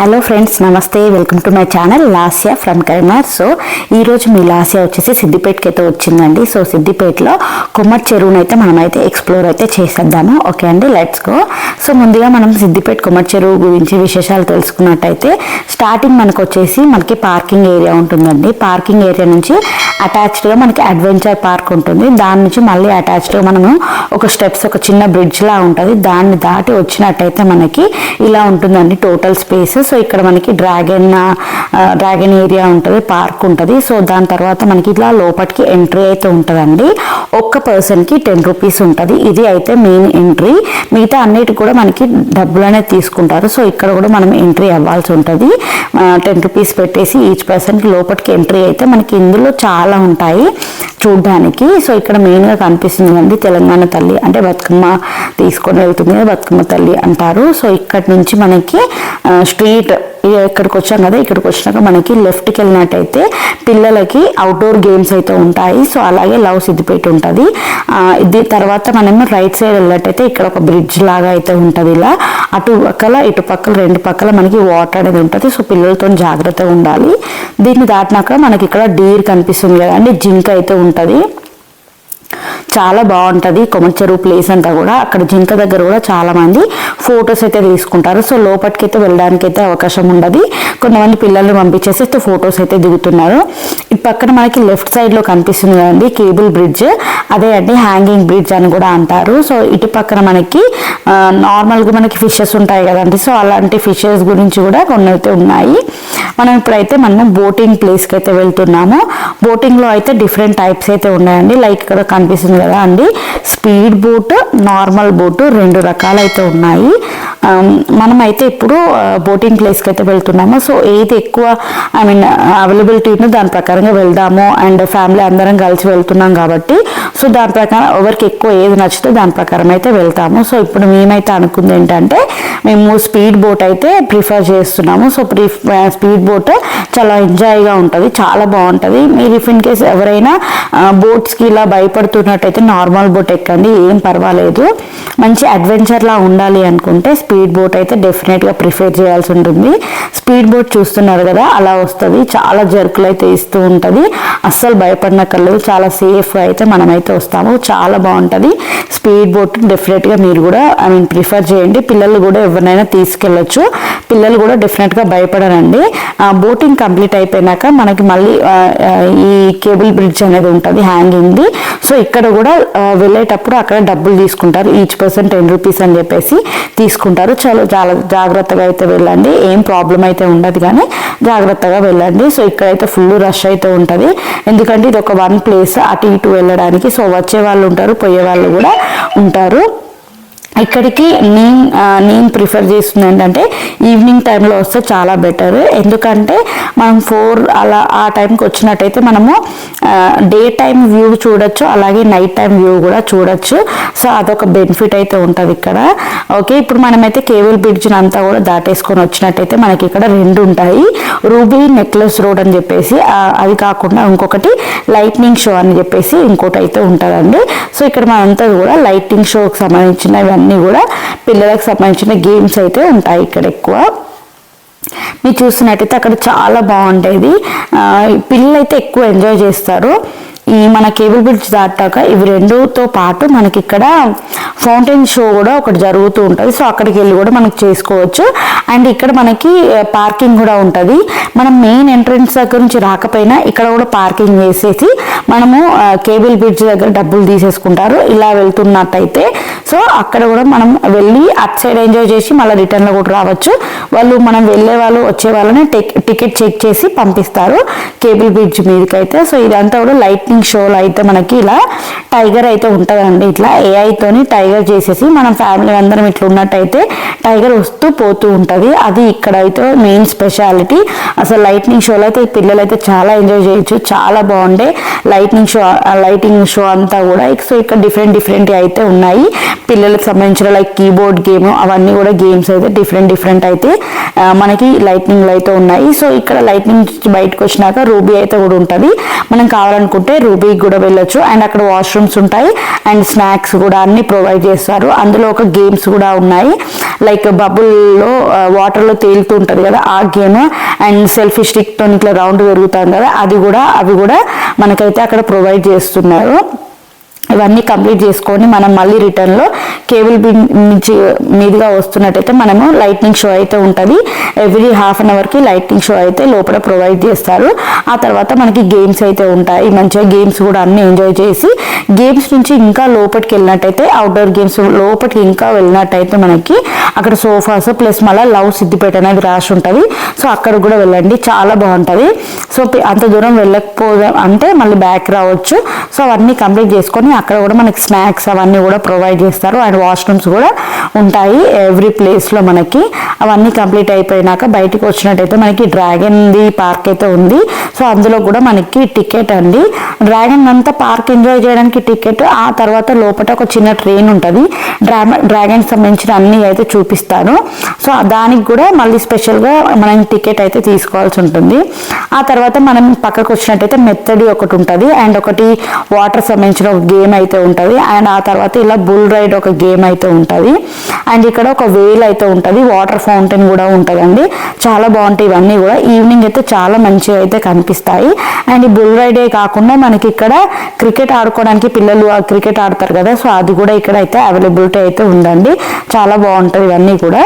Hello friends నమస్తే. Welcome to my channel Lasya from Karimnagar so ఈరోజు మీ లాస్యా వచ్చేసి సిద్దిపేటకి అయితే వచ్చిందండి. సో సిద్దిపేటలో కుమ్మర్ చెరువును అయితే మనమైతే ఎక్స్ప్లోర్ అయితే చేసేద్దాము. ఓకే అండి? లెట్స్ గో సో ముందుగా మనం సిద్దిపేట కుమ్మర్ చెరువు గురించి విశేషాలు తెలుసుకున్నట్టయితే స్టార్టింగ్ మనకు వచ్చేసి మనకి పార్కింగ్ ఏరియా ఉంటుందండి. పార్కింగ్ ఏరియా నుంచి అటాచ్డ్గా మనకి అడ్వెంచర్ పార్క్ ఉంటుంది. దాని నుంచి మళ్ళీ అటాచ్డ్గా మనము ఒక స్టెప్స్ ఒక చిన్న బ్రిడ్జ్ లా ఉంటుంది. దాన్ని దాటి వచ్చినట్టయితే మనకి ఇలా ఉంటుందండి. టోటల్ స్పేస్ సో ఇక్కడ మనకి డ్రాగన్ డ్రాగన్ ఏరియా ఉంటుంది పార్క్ ఉంటుంది. సో దాని తర్వాత మనకి ఇట్లా లోపలికి ఎంట్రీ అయితే ఉంటుందండి. ఒక్క పర్సన్కి టెన్ రూపీస్ ఉంటుంది. ఇది అయితే మెయిన్ ఎంట్రీ మిగతా అన్నిటి కూడా మనకి డబ్బులు అనేది తీసుకుంటారు. సో ఇక్కడ కూడా మనం ఎంట్రీ అవ్వాల్సి ఉంటుంది. టెన్ రూపీస్ పెట్టేసి ఈచ్ పర్సన్కి లోపలికి ఎంట్రీ అయితే మనకి ఇందులో చాలా ఉంటాయి చూడ్డానికి. సో ఇక్కడ మెయిన్గా కనిపిస్తుంది అండి తెలంగాణ తల్లి అంటే బతుకమ్మ తీసుకొని వెళ్తుంది బతుకమ్మ తల్లి అంటారు. సో ఇక్కడ నుంచి మనకి స్ట్రీట్ ఇక్కడికి వచ్చాం కదా ఇక్కడికి వచ్చినాక మనకి లెఫ్ట్కి వెళ్ళినట్టయితే పిల్లలకి అవుట్డోర్ గేమ్స్ అయితే ఉంటాయి. సో అలాగే లవ్ సిద్దిపేట ఉంటుంది. ఇది తర్వాత మనము రైట్ సైడ్ వెళ్ళినట్టయితే ఇక్కడ ఒక బ్రిడ్జ్ లాగా అయితే ఉంటుంది ఇలా. అటు పక్కల ఇటు పక్కల రెండు పక్కల మనకి వాటర్ అనేది ఉంటుంది. సో పిల్లలతో జాగ్రత్తగా ఉండాలి. దీన్ని దాటినాక మనకి ఇక్కడ డీర్ కనిపిస్తుంది కదా జింక్ అయితే ఉంటుంది. చాలా బాగుంటుంది. కొమచెరువు ప్లేస్ అంతా కూడా. అక్కడ జింక దగ్గర కూడా చాలా మంది ఫొటోస్ అయితే తీసుకుంటారు. సో లోపలికి అయితే వెళ్ళడానికి అయితే అవకాశం ఉండదు. కొంతమంది పిల్లల్ని పంపించేసి ఫొటోస్ అయితే దిగుతున్నారు. ఈ పక్కన మనకి లెఫ్ట్ సైడ్లో కనిపిస్తుంది కదండి కేబుల్ బ్రిడ్జ్ అదే అండి హ్యాంగింగ్ బ్రిడ్జ్ అని కూడా అంటారు. సో ఇటు పక్కన మనకి నార్మల్గా మనకి ఫిషెస్ ఉంటాయి కదండి. సో అలాంటి ఫిషెస్ గురించి కూడా కొన్ని అయితే ఉన్నాయి. మనం ఇప్పుడైతే మనం బోటింగ్ ప్లేస్కి అయితే వెళ్తున్నాము. బోటింగ్లో అయితే డిఫరెంట్ టైప్స్ అయితే ఉన్నాయండి. లైక్ ఇక్కడ కనిపిస్తుంది కదా అండి. స్పీడ్ బోట్ నార్మల్ బోట్ రెండు రకాలైతే ఉన్నాయి. Um, మనమైతే ఇప్పుడు uh, బోటింగ్ ప్లేస్కి అయితే వెళ్తున్నాము. సో ఏది ఎక్కువ ఐ మీన్ అవైలబిలిటీ ఉందో దాని ప్రకారంగా వెళ్దాము. అండ్ ఫ్యామిలీ అందరం కలిసి వెళ్తున్నాం కాబట్టి సో దాని ప్రకారం ఎవరికి ఎక్కువ ఏది నచ్చితే దాని ప్రకారం అయితే వెళ్తాము. సో ఇప్పుడు మేమైతే అనుకుంది ఏంటంటే మేము స్పీడ్ బోట్ అయితే ప్రిఫర్ చేస్తున్నాము. సో ప్రీ స్పీడ్ బోట్ చాలా ఎంజాయ్గా ఉంటుంది చాలా బాగుంటుంది. మీరు ఇఫ్ ఇన్ కేస్ ఎవరైనా బోట్స్కి ఇలా భయపడుతున్నట్టయితే నార్మల్ బోట్ ఎక్కండి ఏం పర్వాలేదు. మంచి అడ్వెంచర్లా ఉండాలి అనుకుంటే స్పీడ్ బోట్ అయితే డెఫినెట్గా ప్రిఫర్ చేయాల్సి ఉంటుంది. స్పీడ్ బోట్ చూస్తున్నారు కదా అలా వస్తుంది. చాలా జర్కులు అయితే ఇస్తూ ఉంటుంది. అస్సలు భయపడినక్కర్లేదు చాలా సేఫ్గా అయితే మనమైతే వస్తాము చాలా బాగుంటుంది. స్పీడ్ బోట్ డెఫినెట్గా మీరు కూడా ఐ మీన్ ప్రిఫర్ చేయండి. పిల్లలు కూడా ఎవరినైనా తీసుకెళ్ళొచ్చు. పిల్లలు కూడా డెఫినెట్గా భయపడరండి. బోటింగ్ కంప్లీట్ అయిపోయినాక మనకి మళ్ళీ ఈ కేబుల్ బ్రిడ్జ్ అనేది ఉంటుంది హ్యాంగింగ్ది సో ఇక్కడ కూడా వెళ్ళేటప్పుడు అక్కడ డబ్బులు తీసుకుంటారు. ఈచ్ పర్సన్ టెన్ రూపీస్ అని చెప్పేసి తీసుకుంటారు. చాలా చాలా జాగ్రత్తగా అయితే వెళ్ళండి. ఏం ప్రాబ్లం అయితే ఉండదు కానీ జాగ్రత్తగా వెళ్ళండి. సో ఇక్కడైతే ఫుల్ రష్ అయితే ఉంటుంది. ఎందుకంటే ఇది ఒక వన్ ప్లేస్ అటు ఇటు వెళ్ళడానికి. సో వచ్చే వాళ్ళు ఉంటారు పోయే వాళ్ళు కూడా ఉంటారు. ఇక్కడికి నేను నేను ప్రిఫర్ చేస్తుంది ఏంటంటే ఈవినింగ్ టైంలో వస్తే చాలా బెటర్. ఎందుకంటే మనం ఫోర్ అలా ఆ టైంకి వచ్చినట్టయితే మనము డే టైం వ్యూ చూడొచ్చు అలాగే నైట్ టైం వ్యూ కూడా చూడొచ్చు. సో అదొక బెనిఫిట్ అయితే ఉంటుంది ఇక్కడ. ఓకే ఇప్పుడు మనమైతే కేబుల్ బ్రిడ్జ్ అంతా కూడా దాటేసుకొని వచ్చినట్టయితే మనకి ఇక్కడ రెండు ఉంటాయి. రూబీ నెక్లెస్ రోడ్ అని చెప్పేసి అది కాకుండా ఇంకొకటి లైట్నింగ్ షో అని చెప్పేసి ఇంకోటి అయితే ఉంటుందండి. సో ఇక్కడ మనంతా కూడా లైటింగ్ షోకి సంబంధించినవన్నీ కూడా పిల్లలకు సంబంధించిన గేమ్స్ అయితే ఉంటాయి ఇక్కడ ఎక్కువ. మీరు చూసినట్టయితే అక్కడ చాలా బాగుండేది. పిల్లలు అయితే ఎక్కువ ఎంజాయ్ చేస్తారు. ఈ మన కేబుల్ బ్రిడ్జ్ దాటాక ఇవి రెండుతో పాటు మనకి ఇక్కడ ఫౌంటైన్ షో కూడా ఒకటి జరుగుతూ ఉంటుంది. సో అక్కడికి వెళ్ళి కూడా మనకి చేసుకోవచ్చు. అండ్ ఇక్కడ మనకి పార్కింగ్ కూడా ఉంటుంది. మనం మెయిన్ ఎంట్రన్స్ దగ్గర నుంచి రాకపోయినా ఇక్కడ కూడా పార్కింగ్ చేసేసి మనము కేబుల్ బ్రిడ్జ్ దగ్గర డబ్బులు తీసేసుకుంటారు. ఇలా వెళ్తున్నట్టయితే. సో అక్కడ కూడా మనం వెళ్ళి అట్ సైడ్ ఎంజాయ్ చేసి మళ్ళీ రిటర్న్లో కూడా రావచ్చు. వాళ్ళు మనం వెళ్ళే వాళ్ళు వచ్చే వాళ్ళని టికెట్ చెక్ చేసి పంపిస్తారు కేబుల్ బ్రిడ్జ్ మీదకి అయితే సో ఇదంతా కూడా లైటింగ్ షోలో అయితే మనకి ఇలా టైగర్ అయితే ఉంటుందండి. ఇట్లా ఏఐతోని టైగర్ చేసేసి మనం ఫ్యామిలీ అందరం ఇట్లా ఉన్నట్టయితే టైగర్ వస్తూ పోతూ ఉంటుంది. అది ఇక్కడ అయితే మెయిన్ స్పెషాలిటీ అసలు లైట్నింగ్ షోలో అయితే పిల్లలు అయితే చాలా ఎంజాయ్ చేయొచ్చు. చాలా బాగుండే లైటింగ్ షో లైటింగ్ షో అంతా కూడా. సో ఇక్కడ డిఫరెంట్ డిఫరెంట్ అయితే ఉన్నాయి. పిల్లలకు సంబంధించిన లైక్ కీబోర్డ్ గేమ్ అవన్నీ కూడా గేమ్స్ అయితే డిఫరెంట్ డిఫరెంట్ అయితే మనకి లైట్నింగ్ అయితే ఉన్నాయి. సో ఇక్కడ లైట్నింగ్ బయటకు వచ్చినాక రూబీ అయితే కూడా ఉంటుంది. మనం కావాలనుకుంటే రూబీకి కూడా వెళ్ళొచ్చు. అండ్ అక్కడ వాష్రూమ్స్ ఉంటాయి. అండ్ స్నాక్స్ కూడా అన్ని ప్రొవైడ్ చేస్తారు. అందులో ఒక గేమ్స్ కూడా ఉన్నాయి. లైక్ బబుల్లో వాటర్లో తేలుతూ ఉంటుంది కదా ఆ గేమ్. అండ్ సెల్ఫీ స్టిక్తో ఇట్లా రౌండ్ పెరుగుతుంది కదా అది కూడా అవి కూడా మనకైతే అక్కడ ప్రొవైడ్ చేస్తున్నారు. ఇవన్నీ కంప్లీట్ చేసుకొని మనం మళ్ళీ రిటర్న్లో కేబుల్ బిన్ నుంచి మీదుగా వస్తున్నట్టయితే మనము లైట్నింగ్ షో అయితే ఉంటుంది. ఎవ్రీ హాఫ్ అన్ అవర్కి లైట్నింగ్ షో అయితే లోపల ప్రొవైడ్ చేస్తారు. ఆ తర్వాత మనకి గేమ్స్ అయితే ఉంటాయి. మంచిగా గేమ్స్ కూడా అన్ని ఎంజాయ్ చేసి గేమ్స్ నుంచి ఇంకా లోపలికి వెళ్ళినట్టయితే అవుట్డోర్ గేమ్స్ లోపలికి ఇంకా వెళ్ళినట్టయితే మనకి అక్కడ సోఫాస్ ప్లస్ మళ్ళీ లవ్ సిద్దిపేట అనేది రాసి ఉంటుంది. సో అక్కడ కూడా వెళ్ళండి. చాలా బాగుంటుంది. సో అంత దూరం వెళ్ళకపోదాం అంటే మళ్ళీ బ్యాక్ రావచ్చు. సో అవన్నీ కంప్లీట్ చేసుకొని అక్కడ కూడా మనకి స్నాక్స్ అవన్నీ కూడా ప్రొవైడ్ చేస్తారు. అండ్ వాష్రూమ్స్ కూడా ఉంటాయి ఎవ్రీ ప్లేస్లో మనకి. అవన్నీ కంప్లీట్ అయిపోయినాక బయటికి వచ్చినట్టయితే మనకి డ్రాగన్ ది పార్క్ అయితే ఉంది. సో అందులో కూడా మనకి టికెట్ అండి. డ్రాగన్ అంతా పార్క్ ఎంజాయ్ చేయడానికి టికెట్. ఆ తర్వాత లోపల ఒక చిన్న ట్రైన్ ఉంటుంది. డ్రా డ్రాగన్ సంబంధించిన అన్ని అయితే చూపిస్తాను. సో దానికి కూడా మళ్ళీ స్పెషల్గా మనం టికెట్ అయితే తీసుకోవాల్సి ఉంటుంది. ఆ తర్వాత మనం పక్కకు వచ్చినట్టయితే మెత్తడి ఒకటి ఉంటుంది. అండ్ ఒకటి వాటర్ సంబంధించిన ఒక గేమ్ గేమ్ అయితే ఉంటుంది. అండ్ ఆ తర్వాత ఇలా బుల్ రైడ్ ఒక గేమ్ అయితే ఉంటుంది. అండ్ ఇక్కడ ఒక వేల్ అయితే ఉంటుంది. వాటర్ ఫౌంటైన్ కూడా ఉంటుందండి. చాలా బాగుంటాయి ఇవన్నీ కూడా. ఈవినింగ్ అయితే చాలా మంచిగా అయితే కనిపిస్తాయి. అండ్ ఈ బుల్ రైడే కాకుండా మనకి ఇక్కడ క్రికెట్ ఆడుకోవడానికి పిల్లలు క్రికెట్ ఆడతారు కదా సో అది కూడా ఇక్కడ అయితే అవైలబిలిటీ అయితే ఉందండి. చాలా బాగుంటుంది ఇవన్నీ కూడా.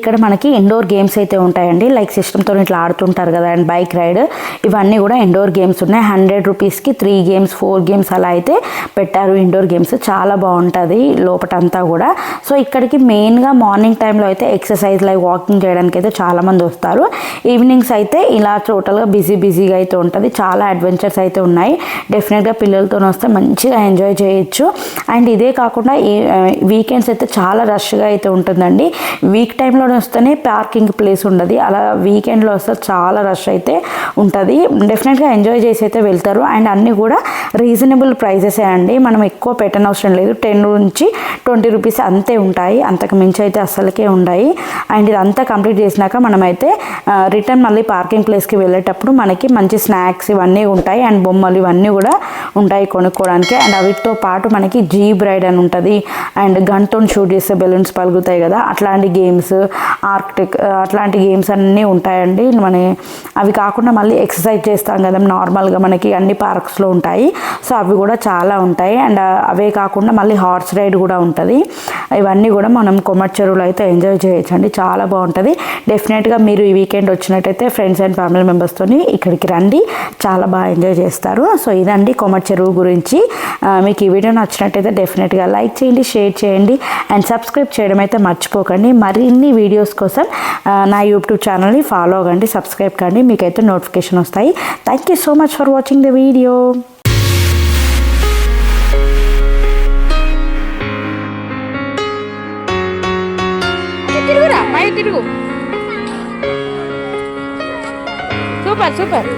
ఇక్కడ మనకి ఇండోర్ గేమ్స్ అయితే ఉంటాయండి. లైక్ సిస్టమ్తో ఇట్లా ఆడుతుంటారు కదా అండ్ బైక్ రైడ్ ఇవన్నీ కూడా ఇండోర్ గేమ్స్ ఉన్నాయి. హండ్రెడ్ రూపీస్కి త్రీ గేమ్స్ ఫోర్ గేమ్స్ అలా అయితే పెట్టారు ఇండోర్ గేమ్స్ చాలా బాగుంటుంది లోపటంతా కూడా. సో ఇక్కడికి మెయిన్గా మార్నింగ్ టైంలో అయితే ఎక్సర్సైజ్ లైక్ వాకింగ్ చేయడానికి అయితే చాలామంది వస్తారు. ఈవినింగ్స్ అయితే ఇలా టోటల్గా బిజీ బిజీగా అయితే ఉంటుంది. చాలా అడ్వెంచర్స్ అయితే ఉన్నాయి. డెఫినెట్గా పిల్లలతో వస్తే మంచిగా ఎంజాయ్ చేయొచ్చు. అండ్ ఇదే కాకుండా వీకెండ్స్ అయితే చాలా రష్గా అయితే ఉంటుందండి. వీక్ టైంలో వస్తేనే పార్కింగ్ ప్లేస్ ఉండదు. అలా వీకెండ్లో వస్తే చాలా రష్ అయితే ఉంటుంది. డెఫినెట్గా ఎంజాయ్ చేసి అయితే వెళ్తారు. అండ్ అన్నీ కూడా రీజనబుల్ ప్రైజెసే అండి. మనం ఎక్కువ పెట్టనవసరం లేదు. టెన్ నుంచి ట్వంటీ రూపీస్ అంతే ఉంటాయి. అంతకు మించి అయితే అస్సలకే ఉన్నాయి అండ్ ఇదంతా కంప్లీట్ చేసినాక మనమైతే రిటర్న్ మళ్ళీ పార్కింగ్ ప్లేస్కి వెళ్ళేటప్పుడు మనకి మంచి స్నాక్స్ ఇవన్నీ ఉంటాయి. అండ్ బొమ్మలు ఇవన్నీ కూడా ఉంటాయి కొనుక్కోవడానికి. అండ్ వీటితో పాటు మనకి జీప్ రైడ్ అని ఉంటుంది. అండ్ గన్తో షూట్ చేస్తే బెలూన్స్ పలుకుతాయి కదా. అట్లాంటి గేమ్స్ ఆర్కిటెక్ అట్లాంటి గేమ్స్ అన్నీ ఉంటాయండి. మన అవి కాకుండా మళ్ళీ ఎక్సర్సైజ్ చేస్తాం కదా. నార్మల్గా మనకి అన్ని పార్క్స్లో ఉంటాయి. సో అవి కూడా చాలా ఉంటాయి. అండ్ uh, అవే కాకుండా మళ్ళీ హార్స్ రైడ్ కూడా ఉంటుంది. ఇవన్నీ కూడా మనం కొమ్మటి చెరువులో అయితే ఎంజాయ్ చేయొచ్చు అండి చాలా బాగుంటుంది. డెఫినెట్గా మీరు ఈ వీకెండ్ వచ్చినట్టయితే ఫ్రెండ్స్ అండ్ ఫ్యామిలీ మెంబర్స్తో ఇక్కడికి రండి. చాలా బాగా ఎంజాయ్ చేస్తారు. సో ఇదండి కొమ్మటి చెరువు గురించి మీకు ఈ వీడియో నచ్చినట్టయితే డెఫినెట్గా లైక్ చేయండి షేర్ చేయండి అండ్ సబ్స్క్రైబ్ చేయడం అయితే మర్చిపోకండి. మరిన్ని వీడియోస్ కోసం నా యూట్యూబ్ ఛానల్ని ఫాలో అవ్వండి సబ్స్క్రైబ్ కండి మీకైతే నోటిఫికేషన్ వస్తాయి. Thank you so much for watching the video తిరుగురా మై తిరుగు. Super super.